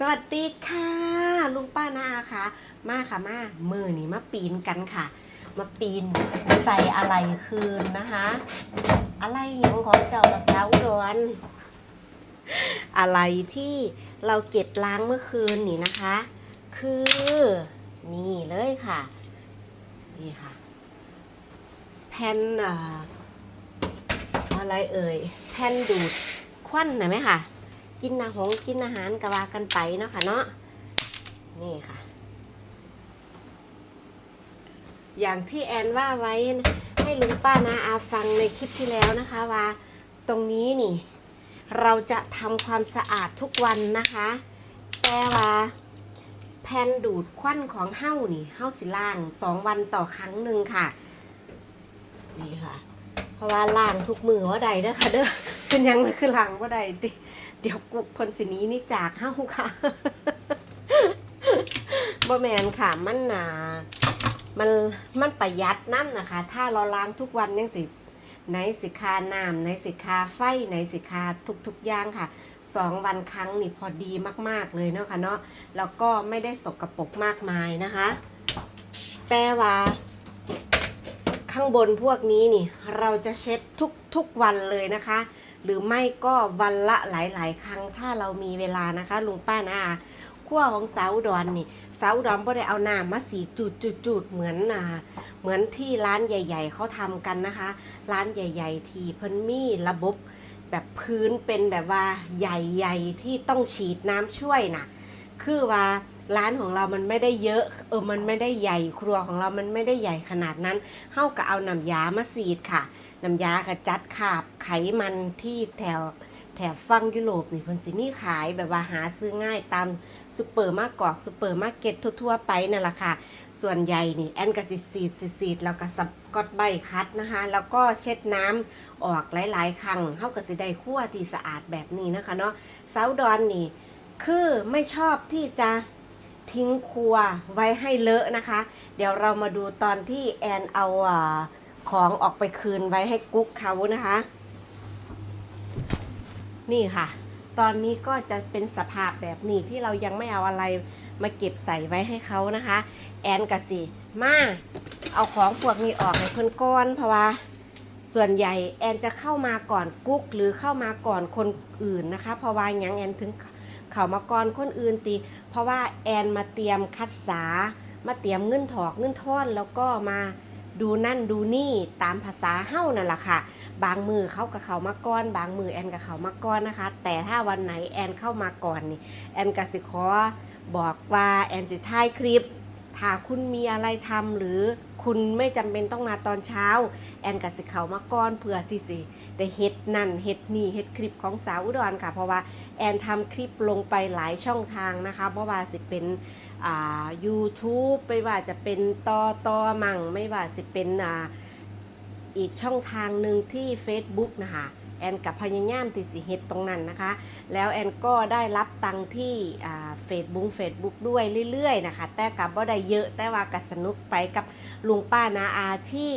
สวัสดีค่ะ ลุงป้านาค่ะ มาค่ะมามือนี่มาปีนกันค่ะ มาปีนใส่อะไรคืนนะคะ อะไรอย่างของเจ้ากระเซ้าดอนอะไรที่เราเก็บล้างเมื่อคืนนี่นะคะ คือนี่เลยค่ะ นี่ค่ะ แผ่นอะไรเอ่ย แผ่นดูดควันหน่อไหมค่ะ กินอาหงกินอาหารกะว่ากันไปเนาะค่ะเนาะนี่ค่ะ อย่างที่แอนว่าไว้ให้ลุงป้านาอาฟังในคลิปที่แล้วนะคะว่าตรงนี้นี่ เราจะทำความสะอาดทุกวันนะคะ แต่ว่าแผ่นดูดควันของเฮ้านี่เฮ้าสิล่างสองวันต่อครั้งหนึ่งค่ะ นี่ค่ะ เพราะว่าล่างทุกมือว่าใดเด้อค่ะเด้อเป็นยังเลยคือล่างว่าใดติ ดี๋ยวกุกคนสินี้นี่จากเฮ้าค่ะบ่แมนค่ะมันหนามันมันประหยัดน้ำนะคะ ถ้าเราล้างทุกวันยังสิไหนสิคาน้ำไหนสิคาไฟไหนสิคาทุกๆอย่างค่ะสองวันครั้งนี่พอดีมากๆเลยเนาะค่ะเนาะแล้วก็ไม่ได้สกรปรกมากมายนะคะ แต่ว่า ข้างบนพวกนี้นี่ เราจะเช็ดทุกทุกวันเลยนะคะ หรือไม่ก็วันละหลาย ๆ ครั้งถ้าเรามีเวลานะคะ ลุงป้านาขั้วของสาวอุดอนนี่สาวอุดอนบ่ได้เอาน้ำมาสีจุดๆเหมือนอ่าเหมือนที่ร้านใหญ่ ๆเขาทำกันนะคะ ร้านใหญ่ ๆ ที่เพิ่นมีระบบแบบพื้นเป็นแบบว่าใหญ่ ๆ ที่ต้องฉีดน้ำช่วยน่ะคือว่า ร้านของเรามันไม่ได้เยอะ เออ มันไม่ได้ใหญ่ครัวของเรามันไม่ได้ใหญ่ขนาดนั้นเฮาก็เอาน้ำยามาสีดค่ะ น้ำยากระจัดขาบไขมันที่แถวแถบฟังยุโรปนี่เพิ่นสิมีขายแบบว่าหาซื้อง่ายตามซูเปอร์มาร์กอกซูเปอร์มาร์เก็ตทั่วๆไปนั่นแหละค่ะ ส่วนใหญ่นี่แอนก็สิสีดสีดแล้วก็สับกดใบคัดนะคะ แล้วก็เช็ดน้ำออกหลายๆ ครั้งเฮาก็สิได้คั่วที่สะอาดแบบนี้นะคะเนาะเซาดอนนี่คือไม่ชอบที่จะ ทิ้งครัวไว้ให้เลอะนะคะ เดี๋ยวเรามาดูตอนที่แอนเอาของออกไปคืนไว้ให้กุ๊กเขานะคะ นี่ค่ะ ตอนนี้ก็จะเป็นสภาพแบบนี้ที่เรายังไม่เอาอะไรมาเก็บใส่ไว้ให้เขานะคะ แอนกับสิมาเอาของพวกนี้ออกให้เพื่อนก้อนเพราะว่าส่วนใหญ่แอนจะเข้ามาก่อนกุ๊กหรือเข้ามาก่อนคนอื่นนะคะ เพราะว่าย่างแอนถึงเข้ามาก่อนคนอื่นตี ราะว่าแอนมาเตรียมคัดสา มาเตรียมเงินถอกเงินท่อนแล้วก็มาดูนั่นดูนี่ตามภาษาเฮ้านั่นแหละค่ะ บางมือเขากับเขามาก่อน บางมือแอนกับเขามาก่อนนะคะ แต่ถ้าวันไหนแอนเข้ามาก่อนนี่แอนกับสิขอบอกว่าแอนสิท้ายคลิป ถ้าคุณมีอะไรทำหรือคุณไม่จำเป็นต้องมาตอนเช้า แอนกับสิเขามาก่อนเพื่อที่สิได้เฮ็ดนั่นเฮ็ดนี่เฮ็ดคลิปของสาวอุดรค่ะ เพราะว่า แอนทำคลิปลงไปหลายช่องทางนะคะเพราะว่าสิเป็นอ่า YouTube ไม่ว่าจะเป็นตอตอมั่งไม่ว่าสิเป็นอ่าอีกช่องทางหนึ่งที่ Facebook นะคะแอนกับพยายามติดสิเฮ็ดตรงนั้นนะคะ แล้วแอนก็ได้รับตังที่เฟซบุ๊กเฟซบุ๊กด้วยเรื่อยๆนะคะ แต่กับว่าได้เยอะแต่ว่ากัสนุกไปกับลุงป้านาอาที่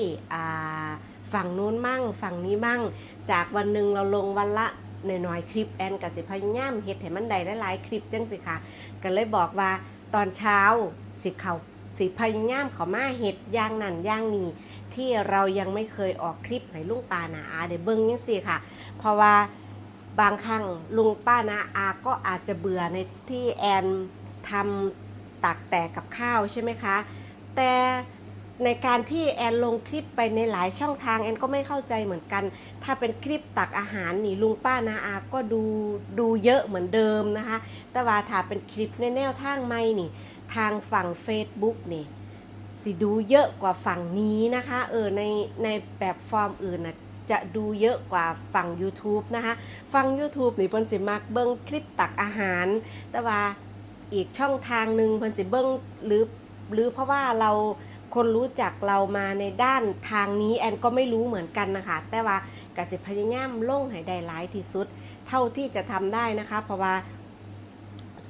ฝั่งนู้นมั่ง ฝั่งนี้มั่ง จากวันหนึ่งเราลงวันละ น่อยๆคลิปแอนกับสิพยายามเฮ็ดให้มันได้หลายๆคลิปจังสิค่ะก็เลยบอกว่าตอนเช้าสิเขาสิพยายามเขามาเฮ็ดย่างนั่นย่างนี้ที่เรายังไม่เคยออกคลิปให้ลุงป้านาอาได้เบิ่งยังสิค่ะ เพราะว่าบางครั้งลุงป้านาอาก็อาจจะเบื่อในที่แอนทำตักแต่กับข้าวใช่ไหมคะ แต่ ในการที่แอนลงคลิปไปในหลายช่องทางแอนก็ไม่เข้าใจเหมือนกัน ถ้าเป็นคลิปตักอาหารนี่ลุงป้านาอาก็ดูดูเยอะเหมือนเดิมนะคะ แต่ว่าถ้าเป็นคลิปในแนวทางไม่นี่ ทางฝั่ง Facebook นี่สิดูเยอะกว่าฝั่งนี้นะคะ เออในในแบบฟอร์มอื่นนะจะดูเยอะกว่าฝั่ง YouTube นะคะฝั่ง YouTube นี่เพิ่นสิมักเบิ่งคลิปตักอาหาร แต่ว่าอีกช่องทางหนึ่งเพิ่นสิเบิ่งหรือหรือเพราะว่าเรา คนรู้จักเรามาในด้านทางนี้แอนก็ไม่รู้เหมือนกันนะคะ แต่ว่ากสิพยายามลงให้ได้หลายที่สุด เท่าที่จะทำได้นะคะ เพราะว่า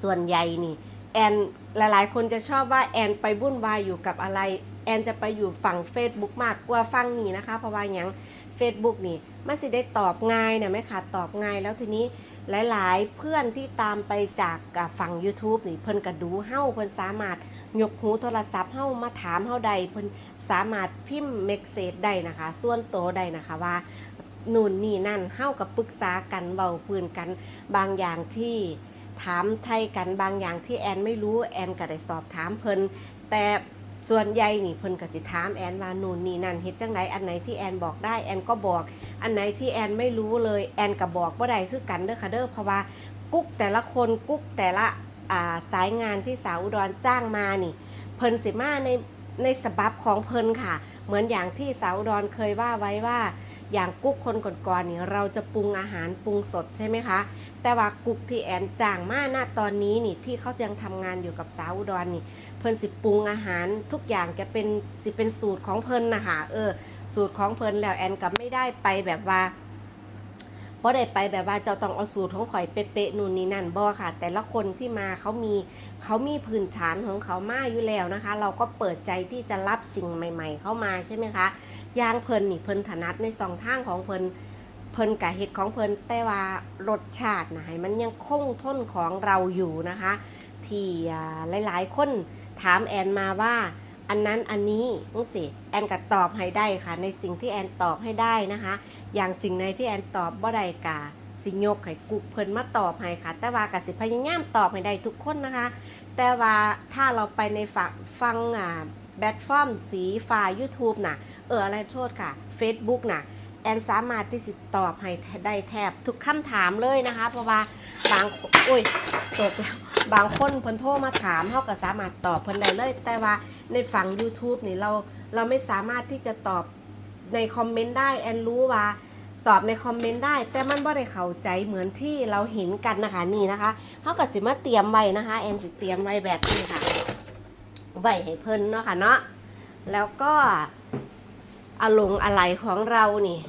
ส่วนใหญ่นี่แอนหลายๆ คนจะชอบว่าแอนไปวุ่นวายอยู่กับอะไรแอนจะไปอยู่ฝั่ง Facebook มากกว่าฝั่งนี้นะคะ เพราะว่าอย่าง Facebook นี่มันสิได้ตอบง่ายนะไหมคะตอบง่ายแล้วทีนี้หลาย ๆ เพื่อนที่ตามไปจากฝั่ง YouTube นี่เพิ่นก็ดูเฮ้าเพิ่นสามารถ ยกหูโทรศัพท์เฮ้ามาถามเฮ้าใดเพิ่นสามารถพิมพ์เมกเซจได้นะคะ ส่วนตัวได้นะคะว่านู่นนี่นั่นเฮ้ากับปรึกษากันเบาปืนกันบางอย่างที่ถามไทยกันบางอย่างที่แอนไม่รู้แอนก็ได้สอบถามเพิ่นแต่ส่วนใหญ่นี่เพิ่นก็สิถามแอนว่านู่นนี่นั่นเฮ็ดจังไดอันไหนที่แอนบอกได้แอนก็บอก อันไหนที่แอนไม่รู้เลยแอนก็บอกบ่ได้คือกันเด้อค่ะเด้อเพราะว่ากุ๊กแต่ละคนกุ๊กแต่ละ สายงานที่สาวอุดรจ้างมานี่ เพิ่นสิมาในในสบับของเพิ่นค่ะ เหมือนอย่างที่สาวอุดรเคยว่าไว้ว่า อย่างกุ๊กคนก่อนๆนี่เราจะปรุงอาหารปรุงสดใช่ไหมคะ แต่ว่ากุ๊กที่แอนจ้างมาณตอนนี้นี่ที่เขายังทำงานอยู่กับสาวอุดรนี่ เพิ่นสิปรุงอาหารทุกอย่างจะเป็นสิเป็นสูตรของเพิ่นนะคะเออสูตรของเพิ่นแล้วแอนก็ไม่ได้ไปแบบว่า บ่ได้ไปแบบว่าเจ้าต้องเอาสูตรของข่อยเป๊ะๆนู่นนี่นั่นบ่ค่ะ แต่ละคนที่มาเขามีเขามีพื้นฐานของเขามาอยู่แล้วนะคะ เราก็เปิดใจที่จะรับสิ่งใหม่ ๆ เข้ามาใช่ไหมคะยางเพิ่นนี่เพิ่นถนัดในสองทางของเพิ่นเพิ่นกะเฮ็ดของเพิ่นแต่ว่ารสชาตินะให้มันยังคงทนของเราอยู่นะคะ ที่หลายๆ คนถามแอนมาว่า อันนั้นอันนี้ต้องสิแอนก็ตอบให้ได้ค่ะ ในสิ่งที่แอนตอบให้ได้นะคะ อย่างสิ่งในที่แอนตอบบ่ได้กาสิยกให้กุกเพิ่นมาตอบให้ค่ะ แต่ว่ากสิพยายามตอบให้ได้ทุกคนนะคะ แต่ว่าถ้าเราไปในฝังฟังอ่าแบตฟอร์มสีฟ้า YouTube น่ะ เอออะไรโทษค่ะ Facebook น่ะ แอนสามารถที่สิตอบให้ได้แทบทุกคำถามเลยนะคะ เพราะว่าบางโอ้ยตกแล้วบางคนเพิ่นโทรมาถามเฮาก็สามารถตอบเพิ่นได้เลย แต่ว่าในฝั่ง YouTube นี่เราเราไม่สามารถที่จะตอบ ในคอมเมนต์ได้แอนรู้ว่า ตอบในคอมเมนต์ได้ แต่มันบ่ได้เข้าใจเหมือนที่เราเห็นกันนะคะนี่นะคะเฮาก็สิมาเตรียมไว้นะคะแอนสิเตรียมไว้แบบนี้ค่ะไว้ให้เพิ่นเนาะค่ะเนาะแล้วก็อารมณ์อะไรของเรานี่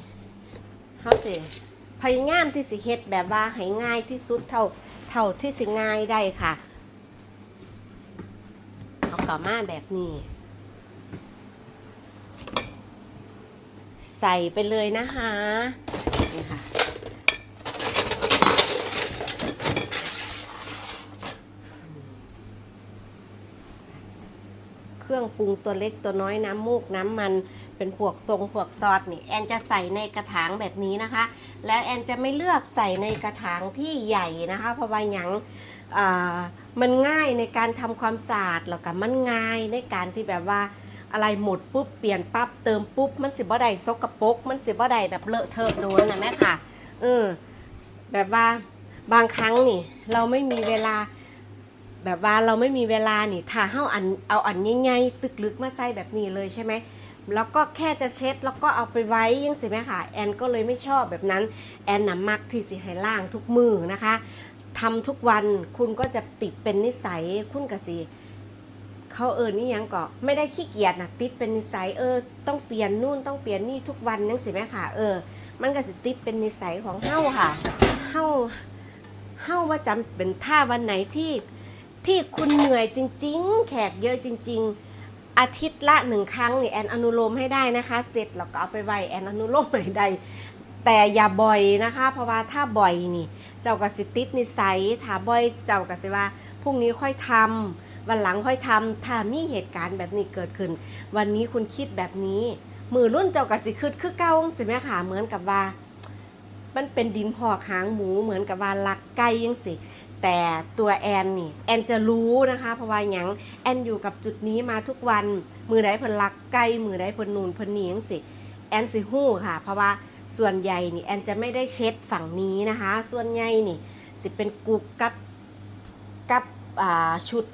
เฮาสิพยายามที่สิเฮ็ดแบบว่าให้ง่ายที่สุดเท่าเท่าที่สิง่ายได้ค่ะ เอากลับมาแบบนี้ ใส่ไปเลยนะคะนี่ค่ะเครื่องปรุงตัวเล็กตัวน้อยน้ำมูกน้ำมันเป็นพวกทรงพวกซอสนี่แอนจะใส่ในกระถางแบบนี้นะคะ แล้วแอนจะไม่เลือกใส่ในกระถางที่ใหญ่นะคะ เพราะว่าหยังอ่ามันง่ายในการทำความสะอาดแล้วก็มันง่ายในการที่แบบว่า อะไรหมดปุ๊บเปลี่ยนปั๊บเติมปุ๊บมันสิบ่ได้ซกกระปกมันสิบ่ได้แบบเลอะเทอะโดนนะแม่ค่ะ เออ แบบว่าบางครั้งนี่ เราไม่มีเวลา แบบว่าเราไม่มีเวลานี่ถ้าเฮาอันเอาอันใหญ่ๆตึกลึกมาใส่แบบนี้เลยใช่ไหมแล้วก็แค่จะเช็ดแล้วก็เอาไปไว้ยังสิแม่ค่ะ แอนก็เลยไม่ชอบแบบนั้น แอนน่ะมักที่สิให้ล่างทุกมือนะคะทำทุกวันคุณก็จะติดเป็นนิสัยคุณกะสิ เขาเออนี่ยังก็ไม่ได้ขี้เกียจนะติดเป็นนิสัยเออ ต้องเปลี่ยนนู่นต้องเปลี่ยนนี่ทุกวันนั่งสิแม่ค่ะ เออ มันก็สิติดเป็นนิสัยของเฮาค่ะเฮาเฮาว่าจำเป็นท่าวันไหนที่ที่คุณเหนื่อยจริง ๆ แขกเยอะจริง ๆ อาทิตย์ละหนึ่งครั้งนี่แอนอนุโลมให้ได้นะคะ เสร็จแล้วก็เอาไปไว้แอนอนุโลมให้ได้แต่อย่าบ่อยนะคะ เพราะว่าถ้าบ่อยนี่ เจ้าก็สิติดนิสัยถ้าบ่อยเจ้าก็สิว่าพรุ่งนี้ค่อยทำ วันหลังค่อยทำถ้ามีเหตุการณ์แบบนี้เกิดขึ้น วันนี้คุณคิดแบบนี้ มือรุ่นเจ้ากสิคืดคือเก้าสิแม่ค่ะเหมือนกับว่า มันเป็นดินพอกหางหมูเหมือนกับว่าลักไก่ยังสิแต่ตัวแอนนี่แอนจะรู้นะคะเพราะว่าหยังแอนอยู่กับจุดนี้มาทุกวัน มือใดเพิ่นลักไก่มือใดเพิ่นนูนเพิ่นนียังสิแอนสิหู้ค่ะ เพราะว่าส่วนใหญ่นี่แอนจะไม่ได้เช็ดฝั่งนี้นะคะ ส่วนใหญ่นี่สิเป็นกุกกับกับชุด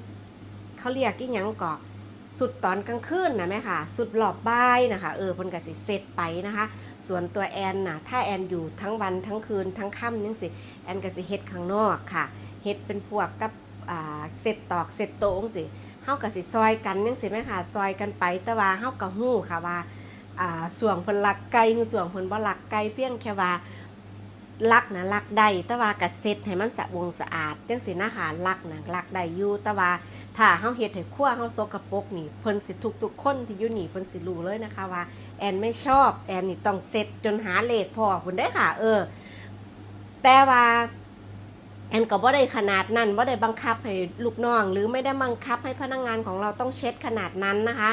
เขาเรียกกี่ยังก่อสุดตอนกลางคืนนะแม่ค่ะ สุดหลอบบ่ายนะคะเออเพิ่นก็สิเสร็จไปนะคะ ส่วนตัวแอนน่ะถ้าแอนอยู่ทั้งวันทั้งคืนทั้งค่ำยังสิแอนก็สิเฮ็ดข้างนอกค่ะเฮ็ดเป็นพวกกับอ่าเสร็จตอกเสร็จโตงสิเฮาก็สิซอยกันยังสิแม่ค่ะซอยกันไปแต่ว่าเฮาก็ฮู้ค่ะว่าอ่าส่วงเพิ่นรักไก่ส่วงเพิ่นบ่รักไก่เพียงแค่ว่า ลักนะลักได้แต่ว่ากัเซ็ตให้มันสะวงสะอาดจังสินะค่ะลักนะลักได้อยู่แต่ว่าถ้าเฮาเฮ็ดให้ครัวเฮาสกปรกนี่เพิ่นสิทุกทุกคนที่อยู่นี่เพิ่นสิรู้เลยนะคะว่าแอนไม่ชอบแอนนี่ต้องเซ็ตจนหาเลขพอคุณได้ค่ะ เออ แต่ว่าแอนก็บ่ได้ขนาดนั้นบ่ได้บังคับให้ลูกน้อง หรือไม่ได้บังคับให้พนักงานของเราต้องเช็ดขนาดนั้นนะคะ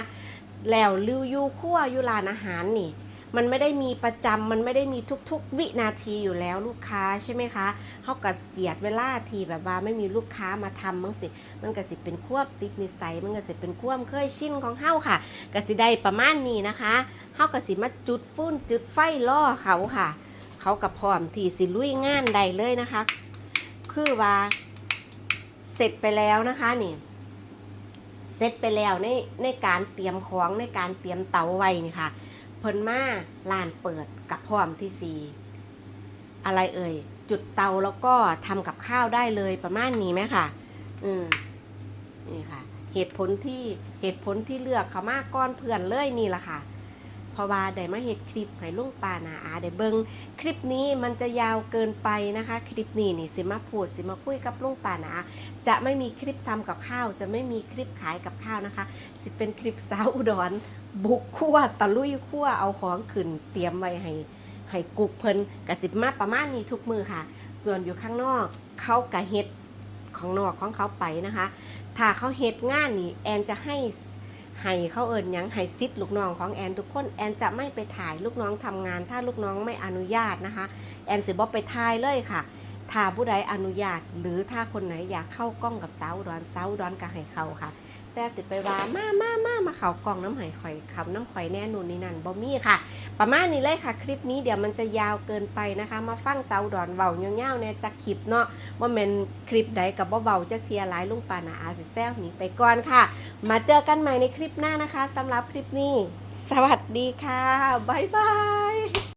แล้วลิวยูคั่วอยูร้านอาหารนี่ มันไม่ได้มีประจำมันไม่ได้มีทุกๆ วินาทีอยู่แล้วลูกค้าใช่ไหมคะเขากับเจียดเวลาทีแบบว่าไม่มีลูกค้ามาทำมั้งสิ มันก็สิเป็นควบติดนิสัยมันก็สิเป็นควบเคยชินของเฮาค่ะก็สิได้ประมาณนี้นะคะเฮาก็สิมาจุดฟุ้นจุดไฟล่อเขาค่ะ เขากับพร้อมที่สิลุยงานใดเลยนะคะ คือว่าเสร็จไปแล้วนะคะนี่เสร็จไปแล้วในในการเตรียมของในการเตรียมเตาไว้นี่ค่ะ พิ่นมาลานเปิดกับพร้อมที่สีอะไรเอ่ย จุดเตาแล้วก็ทำกับข้าวได้เลยประมาณนี้ไหมค่ะอืมนี่ค่ะ เหตุผลที่เหตุผลที่เลือกเขามากก้อนเพื่อนเลยนี่แหละค่ะเพราะว่าได้มาเห็ดคลิปให้ลุงปานาอาได้เบิงคลิปนี้มันจะยาวเกินไปนะคะ คลิปนี้นี่สิมาพูดสิมาคุยกับลุงปานาจะไม่มีคลิปทำกับข้าว จะไม่มีคลิปขายกับข้าวนะคะ สิเป็นคลิปสาวอุดร บุกคั่วตะลุยคั่วเอาของขึ้นเตรียมไว้ให้ให้กุกเพิ่นกะสิบมาประมาณนี้ทุกมือค่ะ ส่วนอยู่ข้างนอกเขากะเฮ็ดของนอกของเขาไปนะคะ ถ้าเขาเฮ็ดงานนี่แอนจะให้ให้เขาเอิญยังให้ซิดลูกน้องของแอนทุกคนแอนจะไม่ไปถ่ายลูกน้องทำงาน ถ้าลูกน้องไม่อนุญาตนะคะ แอนสิบ่ไปถ่ายเลยค่ะ ถ้าผู้ใดอนุญาต หรือถ้าคนไหนอยากเข้ากล้องกับสาวดอนสาวดอนก็ให้เขาค่ะ แต่สิไปว่ามามามามาเขากล่องน้ำหอยข่อยคำน้ำข่อยแน่นูนนี่นั่นบ่มีค่ะ ประมาณนี้เลยค่ะ คลิปนี้เดี๋ยวมันจะยาวเกินไปนะคะ มาฟังสาวดอนเบาเงี้ยวๆเนี่ยจะคลิปเนาะว่าเป็นคลิปใดกับบ่เบาจะเทียร้ายลุงปานาอาสิแซวหนีไปก่อนค่ะ มาเจอกันใหม่ในคลิปหน้านะคะสำหรับคลิปนี้ สวัสดีค่ะบ๊ายบาย